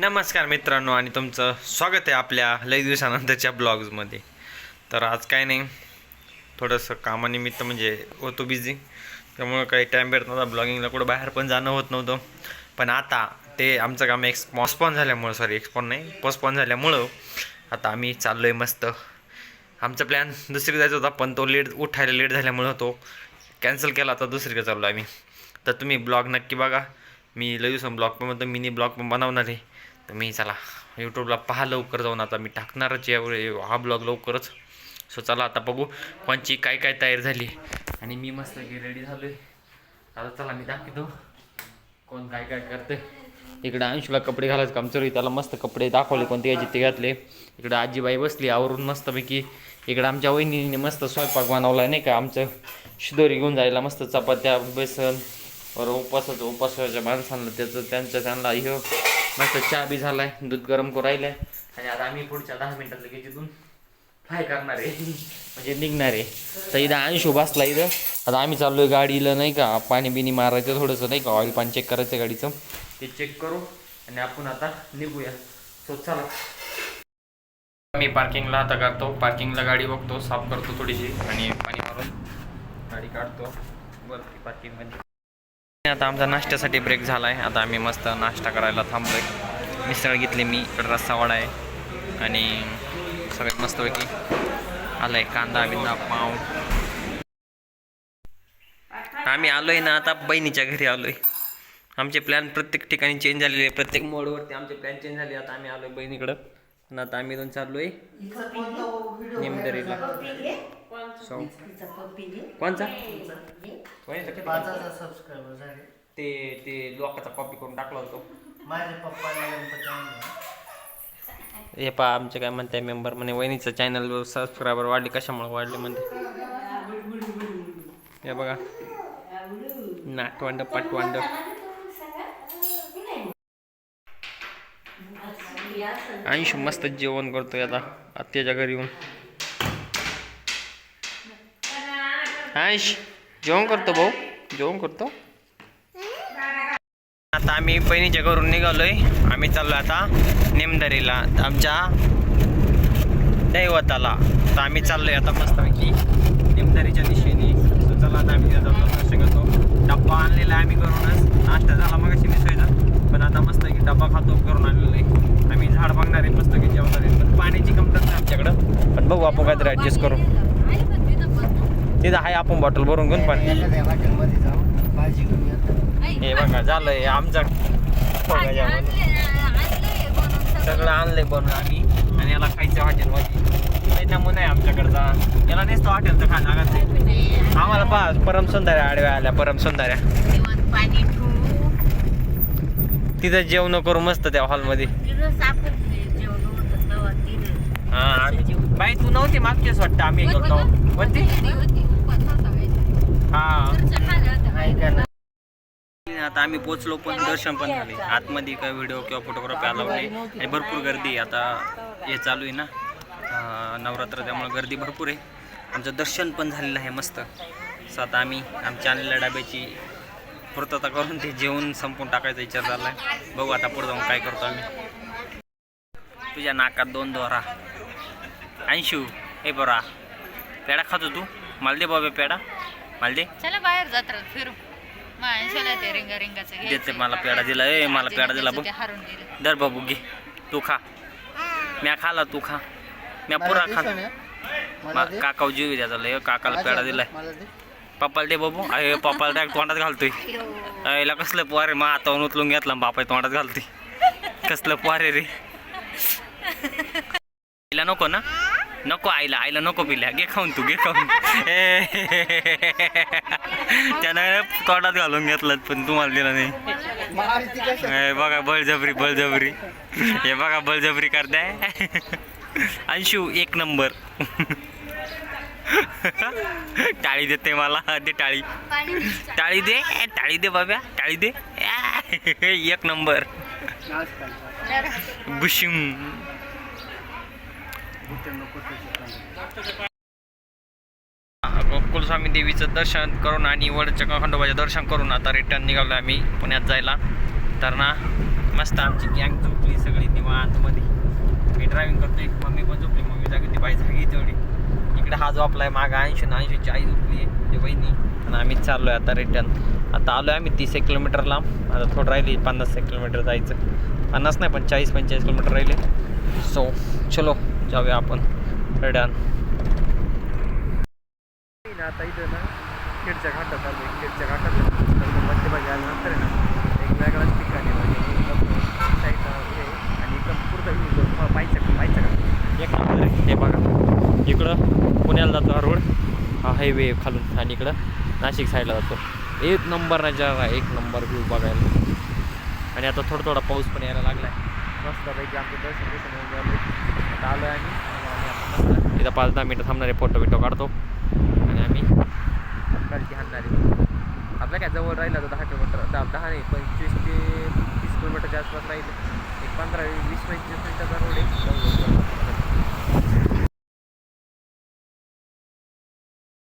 नमस्कार मित्रांनो आणि तुमचं स्वागत आहे आपल्या लई दिवसानंतरच्या ब्लॉग्समध्ये. तर आज काय नाही थोडंसं कामानिमित्त म्हणजे होतो बिझी त्यामुळं काही टाईम भेटत नव्हता ब्लॉगिंगला कुठं बाहेर पण जाणं होत नव्हतं. पण आता ते आमचं काम एक्स पॉस्पॉन झाल्यामुळं सॉरी एक्सपॉन नाही पोस्पॉन झाल्यामुळं आता आम्ही चाललो आहे मस्त. आमचा प्लॅन दुसरीकडे जायचा होता पण तो लेट उठायला लेट झाल्यामुळं तो कॅन्सल केला आता दुसरीकडे चाललो आम्ही. तर तुम्ही ब्लॉग नक्की बघा. मी लई दिवसा ब्लॉग पण म्हणतो मिनी ब्लॉग पण बनवणार आहे. तर मी चला यूट्यूबला पहा लवकर जाऊन. आता मी टाकणारच यावेळी हा ब्लॉग लवकरच. सो चला आता बघू कोणची काय काय तयार झाली. आणि मी मस्त की रेडी झालो आहे आता चला मी दाखवतो कोण काय काय करते इकडे अंशूला कपडे घालायचं काम चालू त्याला मस्त कपडे दाखवले कोणते याचे ते घातले. इकडे आजीबाई बसली आवरून मस्तपैकी. इकडे आमच्या वहिनीने मस्त स्वयंपाक बनवला नाही का? आमचं शिदोरी घेऊन जायला मस्त चपात्या बेसन वर उपासाचं उपासाच्या माणसांना त्याचं त्यांचं त्यांना हे मस्त चहा बी झालाय दूध गरम करून राहिलंय. आणि आता आम्ही पुढच्या दहा मिनिटात लगेच इथून फ्राय करणार आहे. म्हणजे निघणार आहे. तर इथं अंशू बसला इथं. आता आम्ही चाललोय गाडीला नाही का पाणी बिनी मारायचं थोडंसं नाही का ऑइल पाणी चेक करायचं गाडीचं. ते चेक करू आणि आपण आता निघूया. सो चला. मी पार्किंगला आता करतो. पार्किंगला गाडी बघतो साफ करतो थोडीशी आणि पाणी मारून गाडी काढतो. वरती पार्किंगमध्ये आता आमचा नाश्त्यासाठी ब्रेक झाला आहे आता आम्ही मस्त नाश्ता करायला थांबलोय. मिसळ घेतली मी इकडं रस्सा वडा आहे. आणि सगळ्यात मस्तपैकी आलाय कांदा बिंदा पाव. आम्ही आलोय ना आता बहिणीच्या घरी आलोय. आमचे प्लॅन प्रत्येक ठिकाणी चेंज झालेले आहे. प्रत्येक मोडवरती आमचे प्लॅन चेंज झाले. आता आम्ही आलोय बहिणीकडं. आणि आता आम्ही इथून चाललोय. निमदरीला. कोणचा? ते ते लोकांचा कॉपी करून टाकला होतो. हे पा आमचे काय म्हणताय मेंबर म्हणे वहिनीचं चॅनल सबस्क्रायबर वाढले कशामुळे वाढले म्हणते. हे बघा. नाटवांड पाटवांड. आयुष मस्त जेवण करतोय आता आत्याच्या घरी येऊन. आयुष जेवण करतो भाऊ जेवण करतो. आता आम्ही बहिणीच्या घरून निघालोय आम्ही चाललोय आता निमदरीला आमच्या दैवताला. तर आम्ही चाललोय आता मस्तपैकी निमदरीच्या दिशेने. चला आता आम्ही तिथं जातो दर्शन करतो डब्बा आणलेला आहे आम्ही करूनच नाश्ता झाला मग अशी मिसळीचा पण आता मस्त की डब्बा खातो करून आणलेला आहे आम्ही झाड बघणार आहे मस्त की जेवणार आहे पण पाण्याची कमतरता आहे आमच्याकडं पण बघू ॲडजस्ट करू. तिथं आहे आपण बॉटल भरून घेऊन पण. हे बघा झालंय आमचा. जेवण. सगळं आणलंय बनवून आम्ही. आणि याला खायचं हॉटेलमध्ये काही नमुना आहे आमच्याकडचा. याला नेसतो हॉटेलचं खा लागत आम्हाला पहा परम सुंदर आडव्या आल्या परम सुंदर तिथं जेवण करू मस्त त्या हॉलमध्ये तिथं साखर जेवण होतं तेव्हा तिथं. हा बाई तू नव्हती मागचीच वाटतं आम्ही करतो होती. हा. आता आम्ही पोचलो पण दर्शन पण झाले. आतमध्ये काय व्हिडिओ किंवा फोटोग्राफी अलाउड नाही. आणि भरपूर गर्दी. आता हे चालू आहे ना. नवरात्र त्यामुळे गर्दी भरपूर आहे. आमचं दर्शन पण झालेलं आहे मस्त. सो आता आम्ही आमच्या आणलेल्या डब्याची पूर्तता करून ते जेवण संपून टाकायचा विचार झाला आहे बघू आता पुढे जाऊन काय करतो आम्ही. तुझ्या नाकात दोन दोरा. ऐंशू. हे बरा पेडा खातो तू? मला दे बाबा पेडा मला दे. चला बाहेर जत्रा फिरू. माणसाला ते रिंगा रिंगाचं घ्यायचं. देते मला पेढा दिला. ए मला पेढा दिला बघ. ते हारून दिलं. दर बाबू घे. तू खा. म्या खाला तू खा. म्या पुरा खा मा- काकाव जीव द्याचा लय. काकाला पेढा दिलाय. पप्पाला दे बाबू. अरे पप्पाला डायरेक्ट तोंडात घालतोय. याला कसलं पोहारे मग हातावून उचलून घेतला बापा तोंडात घालतोय. कसलं पोहारे रे. आईला नको ना? नको आईला आईला नको पिल्या. घे खाऊन तू घे खाऊन. त्यानं तोंडात घालून घेतलं पण तुम्हाला दिलं नाही. हे बघा बळजबरी बळजबरी. हे बघा बळजबरी करताय. अंशू एक नंबर. टाळी देते मला दे टाळी. टाळी दे टाळी दे बाब्या टाळी दे. एक नंबर. बुशिम. इथं कुलस्वामी देवीचं दर्शन करून आणि वडचका खंडोबाचं दर्शन करून आता रिटर्न निघालो आम्ही पुण्यात जायला. तर ना मस्त आमची गँग झोपली सगळी निवांतमध्ये मी ड्रायव्हिंग करतोय मम्मी पण झोपली. मम्मी जागी ती बाई झाली तेवढी. इकडे हा जो आपला आहे मागं ऐंशी ना ऐंशीची आई झोपली आहे ते बहिणी आणि आम्ही चाललोय आता रिटर्न आता आलोय आम्ही तीस एक किलोमीटर लांब. आता थोडं राहिली पन्नास एक किलोमीटर जायचं. पन्नास नाही पण चाळीस पंचेचाळीस किलोमीटर राहिले. सो चलो. जाऊया आपण. रिटर्न आता इथं ना खेडच्या घाटात आलो खेडच्या घाटात मध्यभागी आल्यानंतर आहे ना एक वेगळाच ठिकाणी साईडला हे आहे आणि एकदम पूर्ण view जो तुम्हाला का पाहायचं का एक नंबर आहे हे बघा. इकडं पुण्याला जातो हा रोड. हा हायवे खालून आणि इकडं नाशिक साईडला जातो. एक नंबर नजारा एक नंबर व्ह्यू बघायला. आणि आता थोडा थोडा पाऊस पण यायला लागलाय. मस्तपैकी आमचं दर्शन दर्शन होऊन झालं आता आलो आहे आम्ही. आता मस्त इथं पाच दहा मिनटं थांबणारे फोटो बिटो काढतो. आणि आम्ही कालची हाणणारी आपल्या काय जवळ राहिला तर दहा किलोमीटर दहा दहा नाही पंचवीस ते तीस किलोमीटरच्या आसपास राहील. एक पंधरा वीस पंचवीस मिनिटाचा रोड आहे.